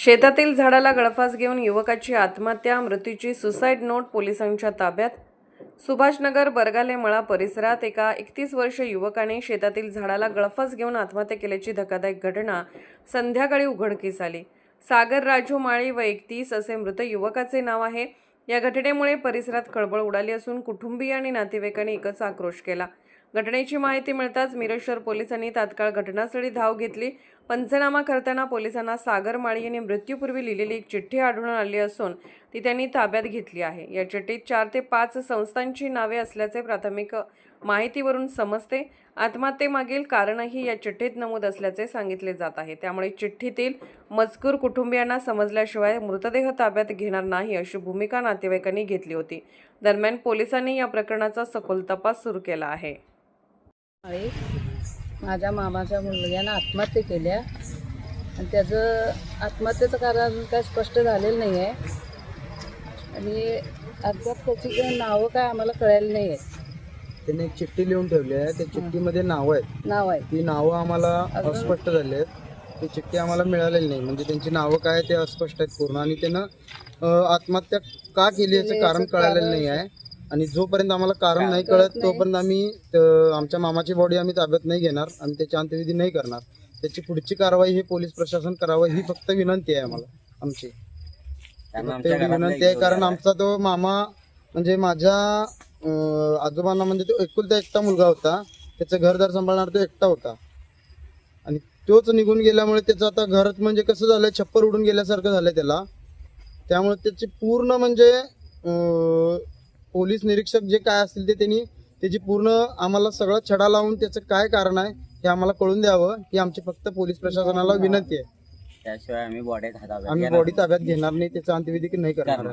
शेतातील झाडाला गळफास घेऊन युवकाची आत्महत्या मृत्यूची सुसाईड नोट पोलिसांच्या ताब्यात. सुभाषनगर बरगाले मळा परिसरात एका एकतीस वर्ष युवकाने शेतातील झाडाला गळफास घेऊन आत्महत्या केल्याची धक्कादायक घटना संध्याकाळी उघडकीस आली. सागर राजू माळी व एकतीस असे मृत युवकाचे नाव आहे. या घटनेमुळे परिसरात खळबळ उडाली असून कुटुंबीय आणि नातेवाईकांनी एकच आक्रोश केला. घटनेची माहिती मिळताच मिरज शहर पोलिसांनी तात्काळ घटनास्थळी धाव घेतली. पंचनामा करताना पोलिसांना सागर माळी यांनी मृत्यूपूर्वी लिहिलेली एक चिठ्ठी आढळून आली असून ती त्यांनी ताब्यात घेतली आहे. या चिठ्ठीत चार ते पाच संस्थांची नावे असल्याचे प्राथमिक माहितीवरून समजते. आत्महत्येमागील कारणही या चिठ्ठीत नमूद असल्याचे सांगितले जात आहे. त्यामुळे चिठ्ठीतील मजकूर कुटुंबियांना समजल्याशिवाय मृतदेह ताब्यात घेणार नाही अशी भूमिका नातेवाईकांनी घेतली होती. दरम्यान पोलिसांनी या प्रकरणाचा सखोल तपास सुरू केला आहे. माझ्या मामाच्या मुलग्यानं आत्महत्या केल्या. आणि त्याचं आत्महत्येचं कारण काय स्पष्ट झालेलं नाही आहे आणि अद्याप त्याची काही नावं काय आम्हाला कळायला नाही आहेत त्याने एक चिठ्ठी लिहून ठेवली आहे. त्या चिठ्ठीमध्ये नावं आहेत. नाव आहे. ती नावं आम्हाला अस्पष्ट झाली आहेत. ती चिठ्ठी आम्हाला मिळालेली नाही. म्हणजे त्यांची नावं काय ते अस्पष्ट आहेत पूर्ण. आणि त्यानं अं, आत्महत्या का केली याचं कारण कळालेलं नाही आहे आणि जोपर्यंत आम्हाला कारण नाही कळत तोपर्यंत आम्ही त- आमच्या मामाची बॉडी आम्ही ताब्यात नाही घेणार आणि त्याची अंत्यविधी नाही करणार. त्याची पुढची कारवाई ही पोलीस प्रशासन करावं ही फक्त विनंती आहे आम्हाला आमची. फक्त एवढी विनंती आहे कारण आमचा तो मामा म्हणजे माझ्या अं, आजोबांना म्हणजे तो एकुलता एकटा मुलगा होता त्याचं घरदार सांभाळणार तो एकटा होता. आणि तोच निघून गेल्यामुळे त्याचं आता घरात म्हणजे कसं झालंय छप्पर उडून गेल्यासारखं झालंय त्याला. त्यामुळे त्याची पूर्ण म्हणजे अं, पोलीस निरीक्षक जे काय असतील ते त्यांनी त्याची पूर्ण आम्हाला सगळं छडा लावून त्याचं काय कारण आहे हे आम्हाला कळून द्यावं ही आमची फक्त पोलीस प्रशासनाला विनंती आहे. त्याशिवाय आम्ही बॉडी आम्ही बॉडी ताब्यात घेणार नाही त्याचा अंत्यविधी नाही करणार.